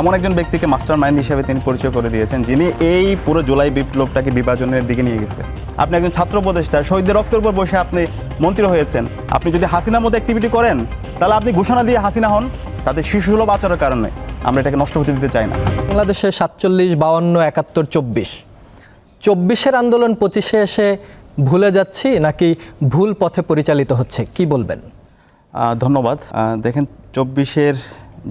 এমন একজন ব্যক্তিকে মাস্টার মাইন্ড হিসেবে তিনি পরিচয় করে দিয়েছেন যিনি এই পুরো জুলাই বিপ্লবটাকে বিভাজনের দিকে নিয়ে গেছে। আপনি একজন ছাত্র উপদেষ্টা শহীদদের রক্তের উপর বসে আপনি মন্ত্রী হয়েছেন। আপনি যদি হাসিনার মতো অ্যাক্টিভিটি করেন তাহলে আপনি ঘোষণা দিয়ে হাসিনা হন তাদের শিশুসুলভ আচরের কারণে আমরা এটাকে নষ্ট হতে দিতে চাই না। বাংলাদেশে সাতচল্লিশ বাউন্ন একাত্তর চব্বিশ। চব্বিশের আন্দোলন পঁচিশে এসে ভুলে যাচ্ছি নাকি ভুল পথে পরিচালিত হচ্ছে কি বলবেন? ধন্যবাদ। দেখেন চব্বিশের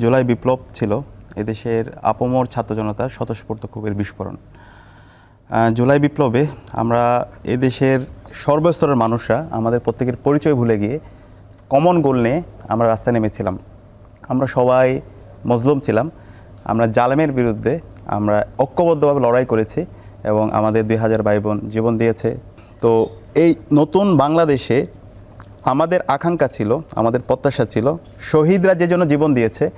জুলাই বিপ্লব ছিল। এদেশের আপমর ছাত্র জনতার স্বতঃস্ফূর্ত ক্ষোভের বিস্ফোরণ জুলাই বিপ্লবে আমরা এদেশের সর্বস্তরের মানুষরা আমাদের প্রত্যেকের পরিচয় ভুলে গিয়ে কমন গোল নিয়ে আমরা রাস্তায় নেমেছিলাম। আমরা সবাই মজলুম ছিলাম। আমরা জালেমের বিরুদ্ধে আমরা ঐক্যবদ্ধভাবে লড়াই করেছি এবং আমাদের দুই হাজার ভাই বোন জীবন দিয়েছে। তো এই নতুন বাংলাদেশে আমাদের আকাঙ্ক্ষা ছিল, আমাদের প্রত্যাশা ছিল, শহীদরা যে জন্য জীবন দিয়েছে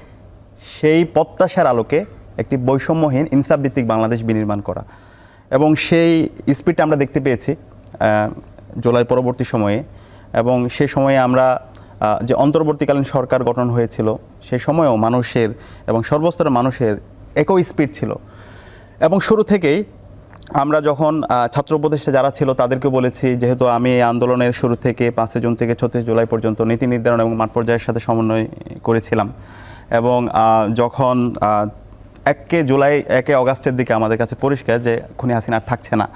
সেই প্রত্যাশার আলোকে একটি বৈষম্যহীন ইনসাফভিত্তিক বাংলাদেশ বিনির্মাণ করা। এবং সেই স্পিডটা আমরা দেখতে পেয়েছি জুলাই পরবর্তী সময়ে। এবং সে সময়ে আমরা যে অন্তর্বর্তীকালীন সরকার গঠন হয়েছিল, সে সময়েও মানুষের এবং সর্বস্তরের মানুষের একই স্পিড ছিল। এবং শুরু থেকেই আমরা যখন ছাত্র উপদেষ্টা যারা ছিল তাদেরকে বলেছি, যেহেতু আমি এই আন্দোলনের শুরু থেকে পাঁচই জুন থেকে ছত্রিশ জুলাই পর্যন্ত নীতি নির্ধারণ এবং মাঠ পর্যায়ের সাথে সমন্বয় করেছিলাম এবং যখন একে জুলাই, একে অগাস্টের দিকে আমাদের কাছে পরিষ্কার যে খুনি হাসিনা আর থাকছে না,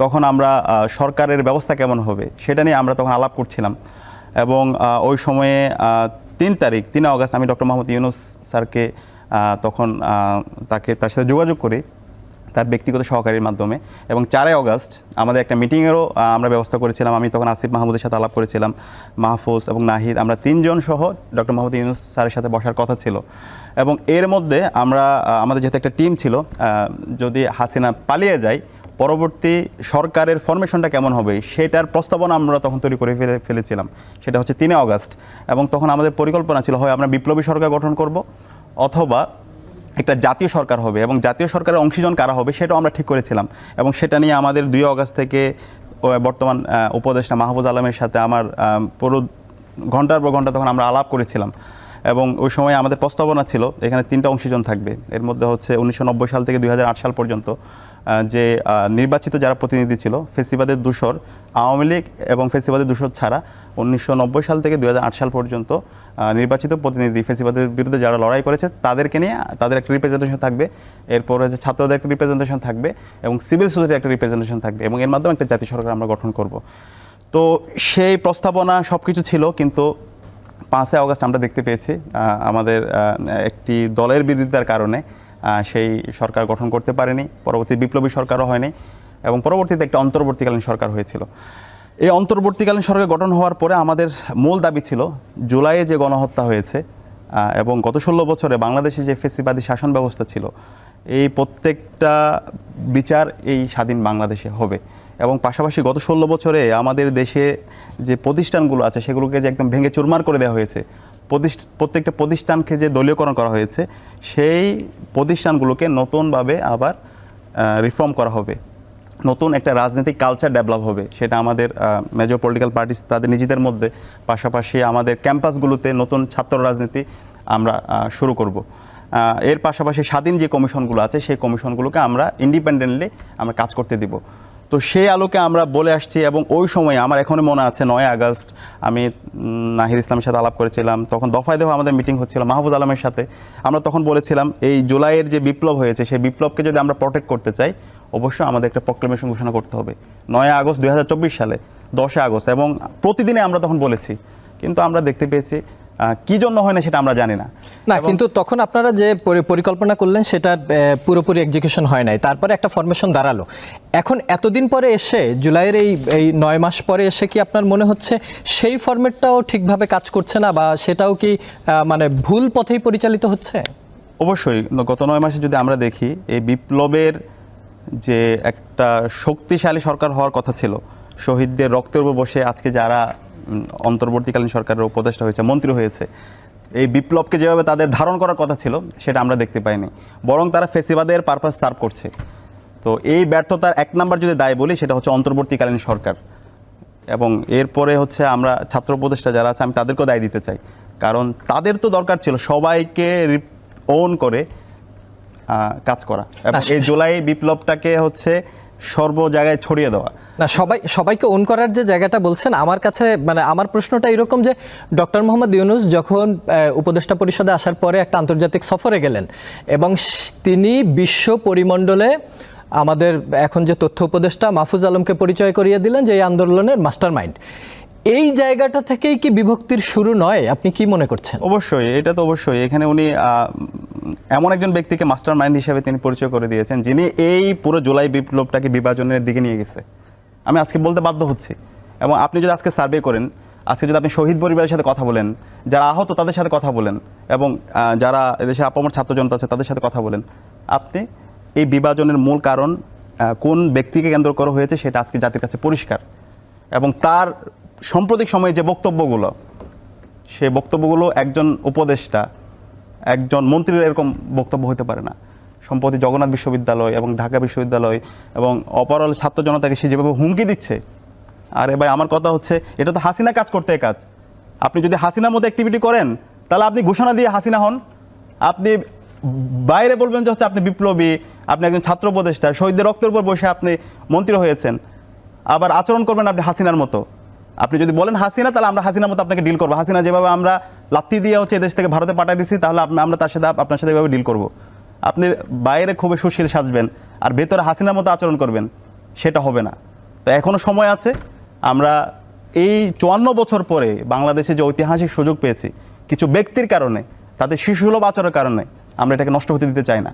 তখন আমরা সরকারের ব্যবস্থা কেমন হবে সেটা নিয়ে আমরা তখন আলাপ করছিলাম। এবং ওই সময়ে তিন তারিখ, তিন আগস্ট আমি ডক্টর মোহাম্মদ ইউনুস স্যারকে তখন তাকে তার সাথে যোগাযোগ করি। তার ব্যক্তিগত সহকারীর মাধ্যমে। এবং চারই অগস্ট আমাদের একটা মিটিংয়েরও আমরা ব্যবস্থা করেছিলাম। আমি তখন আসিফ মাহমুদের সাথে আলাপ করেছিলাম, মাহফুজ এবং নাহিদ। আমরা তিনজন সহ ডক্টর মোহাম্মদ ইউনুস স্যারের সাথে বসার কথা ছিল। এবং এর মধ্যে আমরা আমাদের যেহেতু একটা টিম ছিল যদি হাসিনা পালিয়ে যায়, পরবর্তী সরকারের ফরমেশনটা কেমন হবে, সেটার প্রস্তাবনা আমরা তখন তৈরি করে ফেলে, ফেলেছিলাম। সেটা হচ্ছে তিনে অগস্ট। এবং তখন আমাদের পরিকল্পনা ছিল, হয় আমরা বিপ্লবী সরকার গঠন করব, অথবা একটা জাতীয় সরকার হবে এবং জাতীয় সরকারের অংশীজন কারা হবে সেটাও আমরা ঠিক করেছিলাম এবং সেটা নিয়ে আমাদের দুই অগস্ট থেকে বর্তমান উপদেষ্টা মাহবুজ আলমের সাথে আমার পুরো ঘণ্টার পর ঘণ্টা তখন আমরা আলাপ করেছিলাম এবং ওই সময় আমাদের প্রস্তাবনা ছিল এখানে তিনটা অংশীজন থাকবে। এর মধ্যে হচ্ছে উনিশশো নব্বই সাল থেকে দুই হাজার আট সাল পর্যন্ত যে নির্বাচিত যারা প্রতিনিধি ছিল, ফেসিবাদের দূষর আওয়ামী লীগ এবং ফেসিবাদের দূষর ছাড়া উনিশশো নব্বই সাল থেকে দুই হাজার আট সাল পর্যন্ত নির্বাচিত প্রতিনিধি ফেসিবাদের বিরুদ্ধে যারা লড়াই করেছে, তাদেরকে নিয়ে তাদের একটা রিপ্রেজেন্টেশন থাকবে। এরপর হচ্ছে ছাত্রদের একটা রিপ্রেজেন্টেশন থাকবে এবং সিভিল সোসাইটির একটা রিপ্রেজেন্টেশন থাকবে এবং এর মাধ্যমে একটা জাতীয় সরকার আমরা গঠন করব। তো সেই প্রস্তাবনা সব কিছু ছিল, কিন্তু পাঁচই আগস্ট আমরা দেখতে পেয়েছি আমাদের একটি দলের বিরোধিতার কারণে সেই সরকার গঠন করতে পারেনি, পরবর্তী বিপ্লবী সরকারও হয়নি এবং পরবর্তীতে একটা অন্তর্বর্তীকালীন সরকার হয়েছিল। এই অন্তর্বর্তীকালীন সরকার গঠন হওয়ার পরে আমাদের মূল দাবি ছিল জুলাইয়ে যে গণহত্যা হয়েছে এবং গত ষোলো বছরে বাংলাদেশে যে ফেসিবাদী শাসন ব্যবস্থা ছিল, এই প্রত্যেকটা বিচার এই স্বাধীন বাংলাদেশে হবে। এবং পাশাপাশি গত ষোলো বছরে আমাদের দেশে যে প্রতিষ্ঠানগুলো আছে, সেগুলোকে যে একদম ভেঙে চুরমার করে দেওয়া হয়েছে প্রত্যেকটা প্রতিষ্ঠানকে যে দলীয়করণ করা হয়েছে, সেই প্রতিষ্ঠানগুলোকে নতুনভাবে আবার রিফর্ম করা হবে। নতুন একটা রাজনৈতিক কালচার ডেভেলপ হবে। সেটা আমাদের মেজর পলিটিক্যাল পার্টিস তাদের নিজেদের মধ্যে, পাশাপাশি আমাদের ক্যাম্পাসগুলোতে নতুন ছাত্র রাজনীতি আমরা শুরু করব। এর পাশাপাশি স্বাধীন যে কমিশনগুলো আছে, সেই কমিশনগুলোকে আমরা ইন্ডিপেন্ডেন্টলি আমরা কাজ করতে দিব। তো সেই আলোকে আমরা বলে আসছি এবং ওই সময় আমার এখনও মনে আছে নয় আগস্ট, আমি নাহির ইসলামের সাথে আলাপ করেছিলাম, তখন দফায় দফা আমাদের মিটিং হচ্ছিল মাহফুজ আলমের সাথে। আমরা তখন বলেছিলাম, এই জুলাইয়ের যে বিপ্লব হয়েছে, সেই বিপ্লবকে যদি আমরা প্রোটেক্ট করতে চাই অবশ্যই আমাদের একটা প্রক্লেমেশন ঘোষণা করতে হবে। নয় আগস্ট দুই সালে দশই আগস্ট এবং প্রতিদিনে আমরা তখন বলেছি। কিন্তু আমরা দেখতে পেয়েছি কি জন্য হয় না সেটা আমরা জানি না। না কিন্তু তখন আপনারা যে পরি- পরিকল্পনা করলেন সেটা পুরোপুরি এক্সিকিউশন হয় নাই। তারপরে একটা ফরমেশন দাঁড়াল। এখন এতদিন পরে এসে জুলাইয়ের এই এই নয় মাস পরে এসে কি আপনার মনে হচ্ছে সেই ফরম্যাটটাও ঠিকভাবে কাজ করছে না বা সেটাও কি মানে ভুল পথেই পরিচালিত হচ্ছে? অবশ্যই গত নয় মাসে যদি আমরা দেখি এই বিপ্লবের যে একটা শক্তিশালী সরকার হওয়ার কথা ছিল। শহীদদের রক্তের উপর বসে আজকে যারা অন্তর্বর্তীকালীন সরকারের উপদেষ্টা হয়েছে, মন্ত্রী হয়েছে, এই বিপ্লবকে যেভাবে তাদের ধারণ করার কথা ছিল, সেটা আমরা দেখতে পাইনি। বরং তারা ফেসিবাদের পারপাস সার্ভ করছে। তো এই ব্যর্থতার এক নাম্বার যদি দায় বলি, সেটা হচ্ছে অন্তর্বর্তীকালীন সরকার। এবং এরপরে হচ্ছে আমরা ছাত্র উপদেষ্টা যারা আছে, আমি তাদেরকেও দায় দিতে চাই। কারণ তাদের তো দরকার ছিল সবাইকে ওন করে কাজ করা। এই জুলাই বিপ্লবটাকে হচ্ছে সর্ব জায়গায় ছড়িয়ে দেওয়া। না সবাই সবাইকে ওন করার যে জায়গাটা বলছেন আমার কাছে মানে আমার প্রশ্নটা এরকম যে ডক্টর মোহাম্মদ ইউনুস যখন উপদেষ্টা পরিষদে আসার পরে একটা আন্তর্জাতিক সফরে গেলেন এবং তিনি বিশ্ব পরিমণ্ডলে আমাদের এখন যে তথ্য উপদেষ্টা মাহফুজ আলমকে পরিচয় করিয়ে দিলেন যে এই আন্দোলনের মাস্টার মাইন্ড এই জায়গাটা থেকেই কি বিভক্তির শুরু নয়? আপনি কি মনে করছেন? অবশ্যই, এটা তো অবশ্যই। এখানে উনি এমন একজন ব্যক্তিকে মাস্টার মাইন্ড হিসেবে তিনি পরিচয় করে দিয়েছেন, যিনি এই পুরো জুলাই বিপ্লবটাকে বিভাজনের দিকে নিয়ে গেছে। আমি আজকে বলতে বাধ্য হচ্ছি। এবং আপনি যদি আজকে সার্ভে করেন, আজকে যদি আপনি শহীদ পরিবারের সাথে কথা বলেন, যারা আহত তাদের সাথে কথা বলেন, এবং যারা এদেশের আপামর ছাত্র জনতা আছে তাদের সাথে কথা বলেন, আপনি এই বিভাজনের মূল কারণ কোন ব্যক্তিকে কেন্দ্র করা হয়েছে সেটা আজকে জাতির কাছে পরিষ্কার। এবং তার সাম্প্রতিক সময়ে যে বক্তব্যগুলো, সে বক্তব্যগুলো একজন উপদেষ্টা, একজন মন্ত্রীর এরকম বক্তব্য হতে পারে না। সম্প্রতি জগন্নাথ বিশ্ববিদ্যালয় এবং ঢাকা বিশ্ববিদ্যালয় এবং অপারল ছাত্র জনতাকে সে যেভাবে হুমকি দিচ্ছে, আরে ভাই আমার কথা হচ্ছে, এটা তো হাসিনা কাজ করতে কাজ। আপনি যদি হাসিনার মতো অ্যাক্টিভিটি করেন, তাহলে আপনি ঘোষণা দিয়ে হাসিনা হন। আপনি বাইরে বলবেন যে হচ্ছে আপনি বিপ্লবী, আপনি একজন ছাত্র উপদেষ্টা, শহীদদের রক্তের উপর বসে আপনি মন্ত্রী হয়েছেন। আবার আচরণ করবেন আপনি হাসিনার মতো। আপনি যদি বলেন হাসিনা, তাহলে আমরা হাসিনার মতো আপনাকে ডিল করব। হাসিনা যেভাবে আমরা লাত্তি দিয়ে হচ্ছে এদেশ থেকে ভারতে পাঠিয়ে দিচ্ছি তাহলে আমরা তার সাথে আপনার সাথে এভাবে ডিল করব। আপনি বাইরে খুবই সুশীল সাজবেন, আর ভেতরে হাসিনার মতো আচরণ করবেন, সেটা হবে না। তো এখনও সময় আছে, আমরা এই চুয়ান্ন বছর পরে বাংলাদেশে যে ঐতিহাসিক সুযোগ পেয়েছি, কিছু ব্যক্তির কারণে, তাদের শিশুসুলভ আচরণের কারণে আমরা এটাকে নষ্ট হতে দিতে চাই না।